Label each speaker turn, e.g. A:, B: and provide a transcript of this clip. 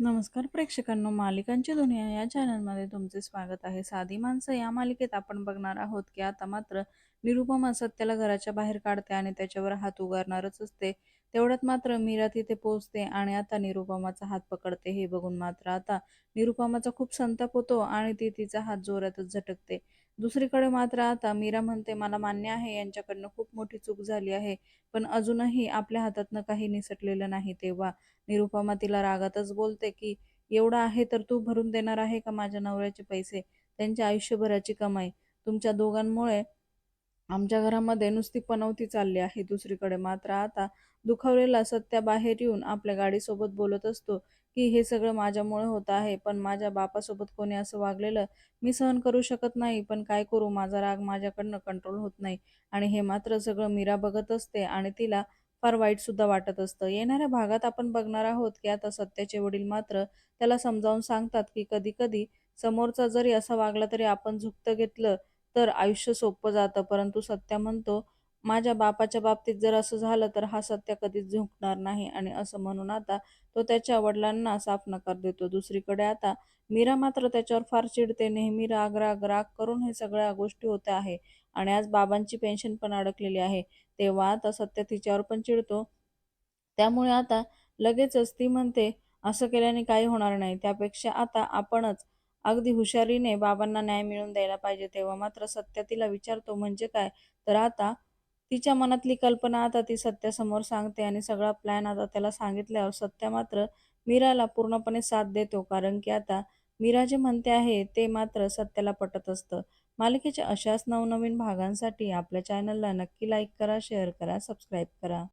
A: नमस्कार प्रेक्षकांनो मालिकांची दुनिया या चॅनलमध्ये तुमचे स्वागत आहे. साधी माणसं या मालिकेत आपण बघणार आहोत की आता मात्र निरुपमा सत्याला घराच्या बाहेर काढते आणि त्याच्यावर हात उगारणारच असते. तेवढ्यात मात्र मीरा तिथे पोहोचते आणि आता निरुपमाचा हात पकडते. हे बघून मात्र आता निरुपमाचा खूप संताप होतो आणि ती तिचा हात जोरातच झटकते. दुसरीकडे मात्र आता मीरा म्हणते मला मान्य आहे यांच्याकडनं खूप मोठी चूक झाली आहे. पण अजूनही आपल्या हातातनं काही निसटलेलं नाही तेव्हा. निरुपमा तिला रागातच बोलते की एवढं आहे तर तू भरून देणार आहे का माझ्या नवऱ्याचे पैसे? त्यांच्या आयुष्यभराची कमाई. तुमच्या दोघांमुळे आमच्या घरामध्ये नुसती पनवती चालली आहे दुसरीकडे. मात्र आता दुखावलेला सत्या बाहेर येऊन आपल्या गाडीसोबत बोलत असतो. की हे सगळं माझ्यामुळे होत आहे पण माझ्या बापासोबत कोणी असं वागलेलं मी सहन करू शकत नाही पण काय करू? माझा राग माझ्याकडनं कंट्रोल होत नाही. आणि हे मात्र सगळं मीरा बघत असते आणि तिला फार वाईट सुद्धा वाटत असतं. येणाऱ्या भागात आपण बघणार आहोत की आता सत्याचे वडील मात्र त्याला समजावून सांगतात की कधी कधी समोरचा जरी असा वागला तरी आपण झुकतं घेतलं तर आयुष्य सोपं जातं. परंतु सत्या म्हणतो माझ्या बापाच्या बाबतीत जर असं झालं तर हा सत्य कधीच झुंकणार नाही. आणि असं म्हणून आता तो त्याच्या वडिलांना साफ नकार देतो. दुसरीकडे आता मीरा मात्र त्याच्यावर फार चिडते. नेहमी राग राग राग करून हे सगळ्या गोष्टी होत्या आहे. आणि आज बाबांची पेन्शन पण अडकलेली आहे. तेव्हा आता सत्य तिच्यावर पण चिडतो. त्यामुळे आता लगेचच ती म्हणते असं केल्याने काही होणार नाही. त्यापेक्षा आता आपणच अगदी हुशारीने बाबांना न्याय मिळवून द्यायला पाहिजे. तेव्हा मात्र सत्य तिला विचारतो म्हणजे काय? तर आता तिच्या मनातली कल्पना आता ती सत्यासमोर सांगते आणि सगळा प्लॅन आता त्याला सांगितल्यावर सत्य मात्र मीराला पूर्णपणे साथ देतो. कारण की आता मीरा जे म्हणते आहे ते मात्र सत्याला पटत असतं. मालिकेच्या अशाच नवनवीन भागांसाठी आपल्या चॅनलला नक्की लाईक करा शेअर करा सबस्क्राईब करा.